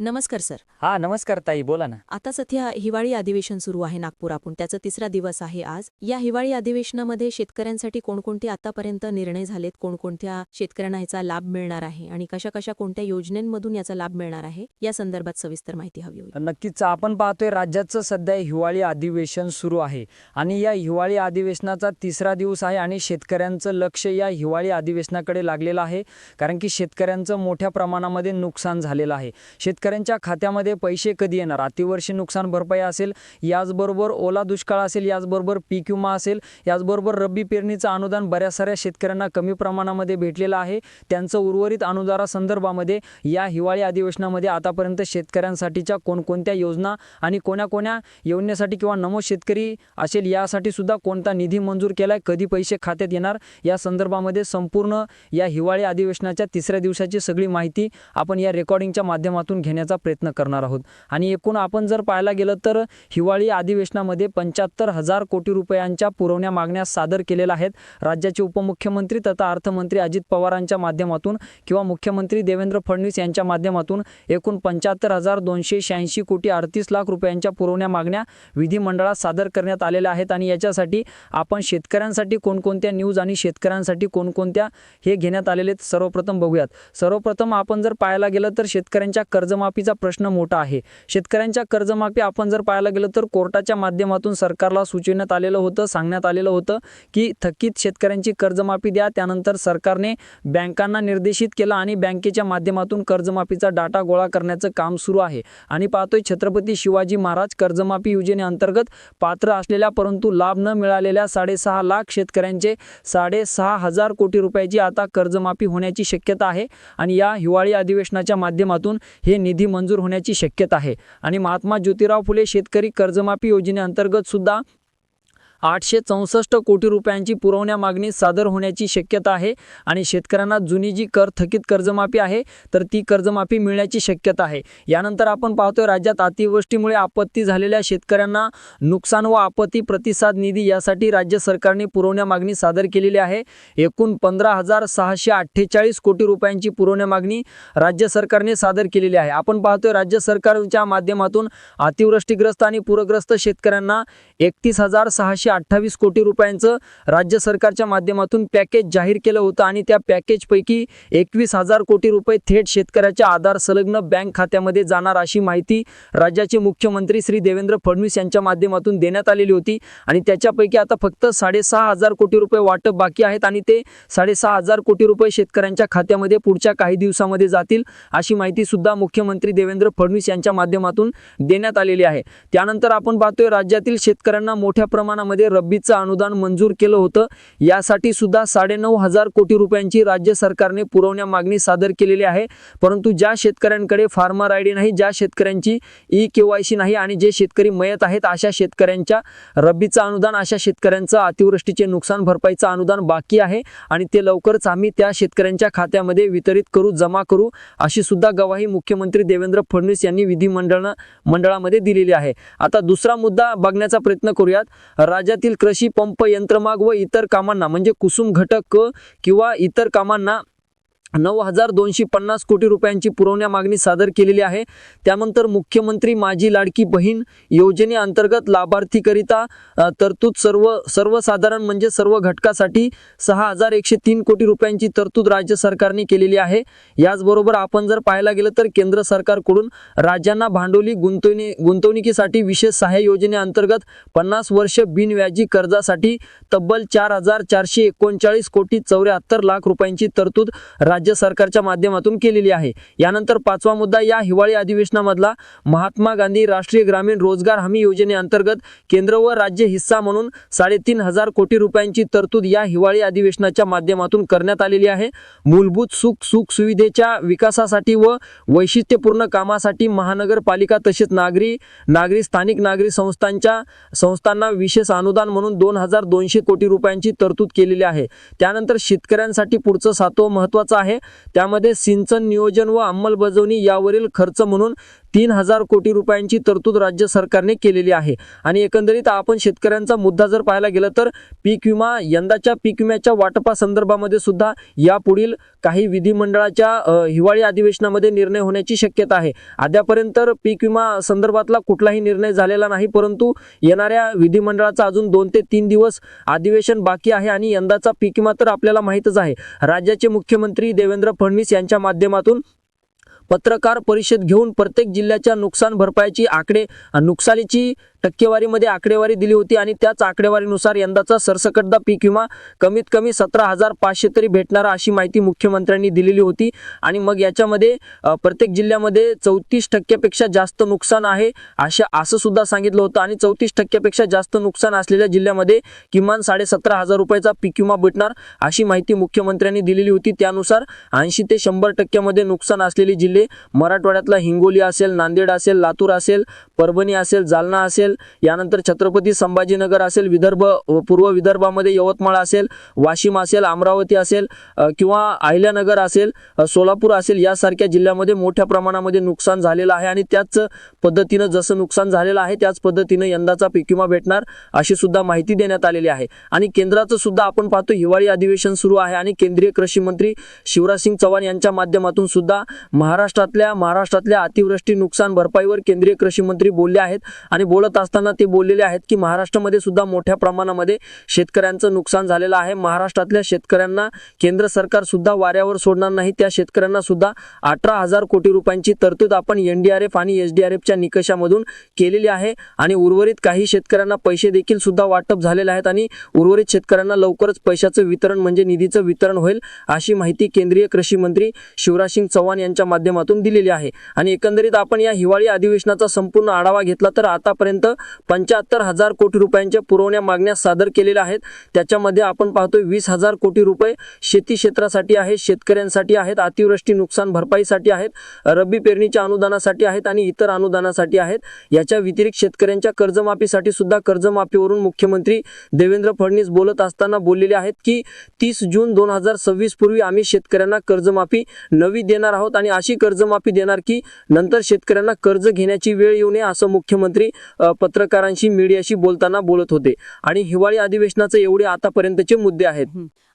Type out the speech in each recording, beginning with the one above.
नमस्कार सर. हा नमस्कार ताई बोला ना. आता सध्या हिवाळी अधिवेशन सुरू आहे नागपूर. आपण त्याचा तिसरा दिवस आहे आज. या हिवाळी अधिवेशनामध्ये शेतकऱ्यांसाठी कोणकोणते आतापर्यंत निर्णय झालेत? कोणकोणत्या शेतकऱ्यांना याचा लाभ मिळणार आहे? आणि कशा कशा कोणत्या योजनांमधून याचा लाभ मिळणार आहे? या संदर्भात सविस्तर माहिती हवी होती नक्कीच. आपण पाहतोय राज्याचं सध्या हिवाळी अधिवेशन सुरू आहे. आणि या हिवाळी अधिवेशनाचा तिसरा दिवस आहे आणि शेतकऱ्यांचं लक्ष या हिवाळी अधिवेशनाकडे लागलेलं आहे. कारण की शेतकऱ्यांचं मोठ्या प्रमाणामध्ये नुकसान झालेलं आहे. शेतकऱ्यांच्या खात्यामध्ये पैसे कधी येणार? अतिवर्षी नुकसान भरपाई असेल याचबरोबर ओला दुष्काळ असेल याचबरोबर पीक विमा असेल याचबरोबर रब्बी पेरणीचं अनुदान बऱ्याच साऱ्या शेतकऱ्यांना कमी प्रमाणामध्ये भेटलेलं आहे. त्यांचं उर्वरित अनुदानासंदर्भामध्ये या हिवाळी अधिवेशनामध्ये आतापर्यंत शेतकऱ्यांसाठीच्या कोणकोणत्या योजना आणि कोण्या योजनेसाठी किंवा नमो शेतकरी असेल यासाठी सुद्धा कोणता निधी मंजूर केला आहे कधी पैसे खात्यात येणार? या संदर्भामध्ये संपूर्ण या हिवाळी अधिवेशनाच्या तिसऱ्या दिवसाची सगळी माहिती आपण या रेकॉर्डिंगच्या माध्यमातून घेण्याचा प्रयत्न करणार आहोत. आणि एकूण आपण जर पाहायला गेलं तर हिवाळी अधिवेशनामध्ये पंच्याहत्तर हजार कोटी रुपयांच्या पुरवण्या मागण्या सादर केलेल्या आहेत. राज्याचे उपमुख्यमंत्री तथा अर्थमंत्री अजित पवारांच्या माध्यमातून किंवा मुख्यमंत्री देवेंद्र फडणवीस यांच्या माध्यमातून एकूण पंच्याहत्तर हजार दोनशे शहाऐंशी कोटी अडतीस लाख रुपयांच्या पुरवण्या मागण्या विधिमंडळात सादर करण्यात आलेल्या आहेत. आणि याच्यासाठी आपण शेतकऱ्यांसाठी कोणकोणत्या न्यूज आणि शेतकऱ्यांसाठी कोणकोणत्या हे घेण्यात आलेले आहेत सर्वप्रथम बघूयात. सर्वप्रथम आपण जर पाहायला गेलं तर शेतकऱ्यांच्या कर्जमा कर्जमाफीचा प्रश्न मोठा आहे. शेतकऱ्यांच्या कर्जमाफी आपण जर पाहायला गेलं तर कोर्टाच्या माध्यमातून सरकारला सुचविण्यात आलेलं होतं सांगण्यात आलेलं होतं की थकीत शेतकऱ्यांची कर्जमाफी द्या त्यानंतर सरकारने बँकांना निर्देशित केलं आणि बँकेच्या माध्यमातून कर्जमाफीचा डाटा गोळा करण्याचं काम सुरू आहे. आणि पाहतोय छत्रपती शिवाजी महाराज कर्जमाफी योजनेअंतर्गत पात्र असलेल्या परंतु लाभ न मिळालेल्या साडेसहा लाख शेतकऱ्यांचे साडेसहा हजार कोटी रुपयाची आता कर्जमाफी होण्याची शक्यता आहे. आणि या हिवाळी अधिवेशनाच्या माध्यमातून हे निधी मंजूर होण्याची शक्यता आहे. आणि महात्मा ज्योतिराव फुले शेतकरी कर्जमाफी योजनेअंतर्गत सुद्धा आठशे चौसष्ट कोटी रुपयांची पुरवण्या मागणी सादर होण्याची शक्यता आहे आणि शेतकऱ्यांना जुनी जी कर थकीत कर्जमाफी आहे तर ती कर्जमाफी मिळण्याची शक्यता आहे. यानंतर आपण पाहतोय राज्यात अतिवृष्टीमुळे आपत्ती झालेल्या शेतकऱ्यांना नुकसान व आपत्ती प्रतिसाद निधी यासाठी राज्य सरकारने पुरवण्या मागणी सादर केलेली आहे. एकूण पंधरा हजार सहाशे अठ्ठेचाळीस कोटी रुपयांची पुरवण्या मागणी राज्य सरकारने सादर केलेली आहे. आपण पाहतोय राज्य सरकारच्या माध्यमातून अतिवृष्टीग्रस्त आणि पूरग्रस्त शेतकऱ्यांना एकतीस हजार सहाशे अठ्ठावीस कोटी रुपयांचं राज्य सरकारच्या माध्यमातून पॅकेज जाहीर केलं होतं आणि त्या पॅकेजपैकी एकवीस हजार कोटी रुपये थेट शेतकऱ्याच्या आधार संलग्न बँक खात्यामध्ये जाणार अशी माहिती राज्याचे मुख्यमंत्री श्री देवेंद्र फडणवीस यांच्या माध्यमातून देण्यात आलेली होती. आणि त्याच्यापैकी आता फक्त साडेसहा हजार कोटी रुपये वाटप बाकी आहेत आणि ते साडेसहा हजार कोटी रुपये शेतकऱ्यांच्या खात्यामध्ये पुढच्या काही दिवसामध्ये जातील अशी माहिती सुद्धा मुख्यमंत्री देवेंद्र फडणवीस यांच्या माध्यमातून देण्यात आलेली आहे. त्यानंतर आपण पाहतोय राज्यातील शेतकऱ्यांना मोठ्या प्रमाणामध्ये रब्बीचं अनुदान मंजूर केलं होतं. यासाठी सुद्धा साडेनऊ हजार कोटी रुपयांची राज्य सरकारने पुरवण्या मागणी सादर केलेली आहे. परंतु ज्या शेतकऱ्यांकडे फार्मर आय डी नाही ज्या शेतकऱ्यांची ई के सी नाही आणि जे शेतकरी मयत आहेत अशा शेतकऱ्यांच्या रब्बीचं अनुदान अशा शेतकऱ्यांचं अतिवृष्टीचे नुकसान भरपाईचं अनुदान बाकी आहे आणि ते लवकरच आम्ही त्या शेतकऱ्यांच्या खात्यामध्ये वितरित करू जमा करू अशी सुद्धा गवाही मुख्यमंत्री देवेंद्र फडणवीस यांनी विधिमंडळ मंडळामध्ये दिलेली आहे. आता दुसरा मुद्दा बघण्याचा प्रयत्न करूयात. राज्यातील कृषी पंप यंत्रमाग व इतर कामांना म्हणजे कुसुम घटक किंवा इतर कामांना नऊ हजार दोनशे पन्नास कोटी रुपयांची पुरवण्या मागणी सादर केलेली आहे. त्यानंतर मुख्यमंत्री माझी लाडकी बहीण योजनेअंतर्गत लाभार्थीकरिता तरतूद सर्व सर्वसाधारण म्हणजे सर्व घटकासाठी सहा हजार एकशे तीन कोटी रुपयांची तरतूद राज्य सरकारने केलेली आहे. याचबरोबर आपण जर पाहायला गेलं तर केंद्र सरकारकडून राज्यांना भांडवली गुंतवणी गुंतवणुकीसाठी विशेष सहाय्य योजनेअंतर्गत पन्नास वर्ष बिनव्याजी कर्जासाठी तब्बल चार हजार चारशे एकोणचाळीस कोटी चौऱ्याहत्तर लाख रुपयांची तरतूद राज्य राज्य सरकारच्या माध्यमातून केलेली आहे. यानंतर पाचवा मुद्दा या हिवाळी अधिवेशनामधला महात्मा गांधी राष्ट्रीय ग्रामीण रोजगार हमी योजनेअंतर्गत केंद्र व राज्य हिस्सा म्हणून साडेतीन हजार कोटी रुपयांची तरतूद या हिवाळी अधिवेशनाच्या माध्यमातून करण्यात आलेली आहे. मूलभूत सुख सुख सुविधेच्या विकासासाठी व वैशिष्ट्यपूर्ण कामासाठी महानगरपालिका तसेच नागरी नागरी स्थानिक नागरी संस्थांच्या संस्थांना विशेष अनुदान म्हणून दोन हजार दोनशे कोटी रुपयांची तरतूद केलेली आहे. त्यानंतर शेतकऱ्यांसाठी पुढचं सातवं महत्त्वाचं आहे. त्यामध्ये सिंचन नियोजन व अंमलबजावणी यावरील खर्च म्हणून तीन हजार कोटी रुपयांची तरतूद राज्य सरकारने केलेली आहे. आणि एकंदरीत आपण शेतकऱ्यांचा मुद्दा जर पाहायला गेलं तर पीक विमा यंदाच्या पीक विम्याच्या वाटपासंदर्भामध्ये सुद्धा यापुढील काही विधिमंडळाच्या हिवाळी अधिवेशनामध्ये निर्णय होण्याची शक्यता आहे. अद्यापर्यंत तर पीक विमा संदर्भातला कुठलाही निर्णय झालेला नाही परंतु येणाऱ्या विधिमंडळाचा अजून दोन ते तीन दिवस अधिवेशन बाकी आहे आणि यंदाचा पीक विमा तर आपल्याला माहीतच आहे. राज्याचे मुख्यमंत्री देवेंद्र फडणवीस यांच्या माध्यमातून पत्रकार परिषद घेऊन प्रत्येक जिल्ह्याच्या नुकसान भरपाईची आकडे नुकसानीची टक्केवारीमध्ये आकडेवारी दिली होती आणि त्याच आकडेवारीनुसार यंदाचा सरसकटदा पीक विमा कमीत कमी सतरा हजार पाचशे तरी भेटणारा अशी माहिती मुख्यमंत्र्यांनी दिलेली होती. आणि मग याच्यामध्ये प्रत्येक जिल्ह्यामध्ये चौतीस टक्क्यापेक्षा जास्त नुकसान आहे अशा असं सुद्धा सांगितलं होतं. आणि चौतीस टक्क्यापेक्षा जास्त नुकसान असलेल्या जिल्ह्यामध्ये किमान साडेसतरा हजार रुपयाचा पीक विमा भेटणार अशी माहिती मुख्यमंत्र्यांनी दिलेली होती. त्यानुसार ऐंशी ते शंभर टक्क्यामध्ये नुकसान असलेले जिल्हे मराठवाड्यातला हिंगोली असेल नांदेड असेल लातूर असेल परभणी असेल जालना असेल यानंतर छत्रपती संभाजीनगर असेल विदर्भ पूर्व विदर्भामध्ये यवतमाळ असेल वाशिम असेल अमरावती असेल किंवा अहिल्यानगर असेल सोलापूर असेल यासारख्या जिल्ह्यामध्ये मोठ्या प्रमाणामध्ये नुकसान झालेलं आहे आणि त्याच पद्धतीनं जसं नुकसान झालेलं आहे त्याच पद्धतीनं यंदाचा पीक विमा भेटणार अशी सुद्धा माहिती देण्यात आलेली आहे. आणि केंद्राचं सुद्धा आपण पाहतो हिवाळी अधिवेशन सुरू आहे आणि केंद्रीय कृषी मंत्री शिवराज सिंग यांच्या माध्यमातून सुद्धा महाराष्ट्रातल्या महाराष्ट्रातल्या अतिवृष्टी नुकसान भरपाईवर केंद्रीय कृषी मंत्री बोलले आहेत आणि बोलत असताना ते बोललेले आहेत की महाराष्ट्रामध्ये सुद्धा मोठ्या प्रमाणामध्ये शेतकऱ्यांचं नुकसान झालेलं आहे. महाराष्ट्रातल्या शेतकऱ्यांना केंद्र सरकार सुद्धा वाऱ्यावर सोडणार नाही. त्या शेतकऱ्यांना सुद्धा अठरा हजार कोटी रुपयांची तरतूद आपण एन डी आर एफ आणि एसडीआरएफच्या डी आर एफच्या निकषामधून केलेली आहे आणि उर्वरित काही शेतकऱ्यांना पैसे देखील सुद्धा वाटप झालेले आहेत आणि उर्वरित शेतकऱ्यांना लवकरच पैशाचं वितरण म्हणजे निधीचं वितरण होईल अशी माहिती केंद्रीय कृषी मंत्री शिवराज सिंग चव्हाण यांच्या माध्यमातून दिलेली आहे. आणि एकंदरीत आपण या हिवाळी अधिवेशनाचा संपूर्ण आढावा घेतला तर आतापर्यंत पंच्याहत्तर हजार कोटी रुपयांच्या पुरवण्या मागण्या सादर केलेल्या आहेत. त्याच्यामध्ये आपण पाहतोय वीस हजार कोटी रुपये शेती क्षेत्रासाठी आहेत शेतकऱ्यांसाठी आहेत अतिवृष्टी नुकसान भरपाईसाठी आहेत रब्बी पेरणीच्या अनुदानासाठी आहेत आणि इतर अनुदानासाठी आहेत. याच्या व्यतिरिक्त शेतकऱ्यांच्या कर्जमाफीसाठी सुद्धा कर्जमाफीवरून मुख्यमंत्री देवेंद्र फडणवीस बोलत असताना बोललेले आहेत की तीस जून दोन हजार सव्वीस पूर्वी आम्ही शेतकऱ्यांना कर्जमाफी नवी देणार आहोत आणि अशी कर्जमाफी देणार की नंतर शेतकऱ्यांना कर्ज घेण्याची वेळ येऊ नये असं मुख्यमंत्री पत्रकारांशी मीडियाशी बोलताना बोलत होते. आणि हिवाळी अधिवेशनाचे एवढे आतापर्यंतचे मुद्दे आहेत.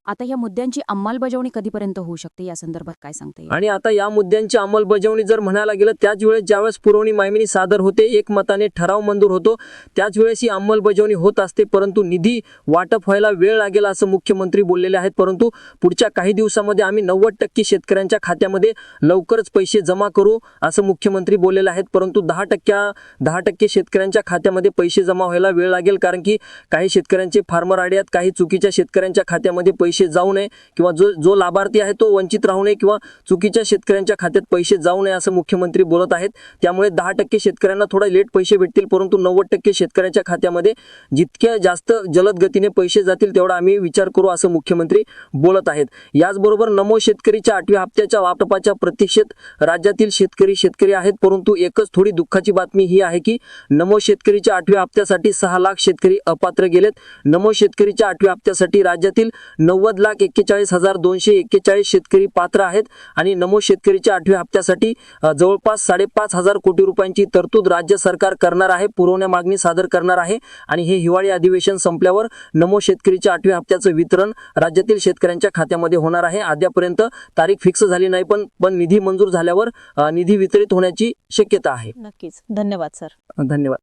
आता या मुद्द्यांची अंमलबजावणी कधीपर्यंत होऊ शकते? या संदर्भात काय सांगते आणि आता या मुद्द्यांची अंमलबजावणी जर म्हणायला गेलं त्याच वेळेस ज्यावेळेस पुरवणी मागणी सादर होते एकमताने ठराव मंजूर होतो त्याच वेळेस ही अंमलबजावणी होत असते परंतु निधी वाटप व्हायला वेळ लागेल असं मुख्यमंत्री बोललेले आहेत. परंतु पुढच्या काही दिवसामध्ये आम्ही नव्वद टक्के शेतकऱ्यांच्या खात्यामध्ये लवकरच पैसे जमा करू असं मुख्यमंत्री बोललेले आहेत. परंतु दहा टक्क्या दहा टक्के शेतकऱ्यांच्या खात्यामध्ये पैसे जमा व्हायला वेळ लागेल कारण की काही शेतकऱ्यांचे फार्मर आडे आहेत काही चुकीच्या शेतकऱ्यांच्या खात्यामध्ये पैसे जाऊ नये किंवा जो जो लाभार्थी आहे तो वंचित राहू नये किंवा चुकीच्या शेतकऱ्यांच्या खात्यात पैसे जाऊ नये असं मुख्यमंत्री बोलत आहेत. त्यामुळे दहा टक्के शेतकऱ्यांना थोडा लेट पैसे भेटतील परंतु नव्वद टक्के शेतकऱ्यांच्या खात्यामध्ये जितक्या जास्त जलद गतीने पैसे जातील तेवढा आम्ही विचार करू असं मुख्यमंत्री बोलत आहेत. याचबरोबर नमो शेतकरीच्या आठव्या हप्त्याच्या वाटपाच्या प्रतीक्षेत राज्यातील शेतकरी शेतकरी आहेत परंतु एकच थोडी दुःखाची बातमी ही आहे की नमो शेतकरीच्या आठव्या हप्त्यासाठी सहा लाख शेतकरी अपात्र गेलेत. नमो शेतकरीच्या आठव्या हप्त्यासाठी राज्यातील नव्वद लाख एक्केचाळीस हजार दोनशे एक्केचाळीस शेतकरी पात्र आहेत आणि नमो शेतकरीच्या आठव्या हप्त्यासाठी जवळपास साडेपाच हजार कोटी रुपयांची तरतूद राज्य सरकार करणार आहे पुरवण्या मागणी सादर करणार आहे आणि हे हिवाळी अधिवेशन संपल्यावर नमो शेतकरीच्या आठव्या हप्त्याचं वितरण राज्यातील शेतकऱ्यांच्या खात्यामध्ये होणार आहे. अद्यापर्यंत तारीख फिक्स झाली नाही पण पण निधी मंजूर झाल्यावर निधी वितरित होण्याची शक्यता आहे. नक्कीच. धन्यवाद सर. धन्यवाद.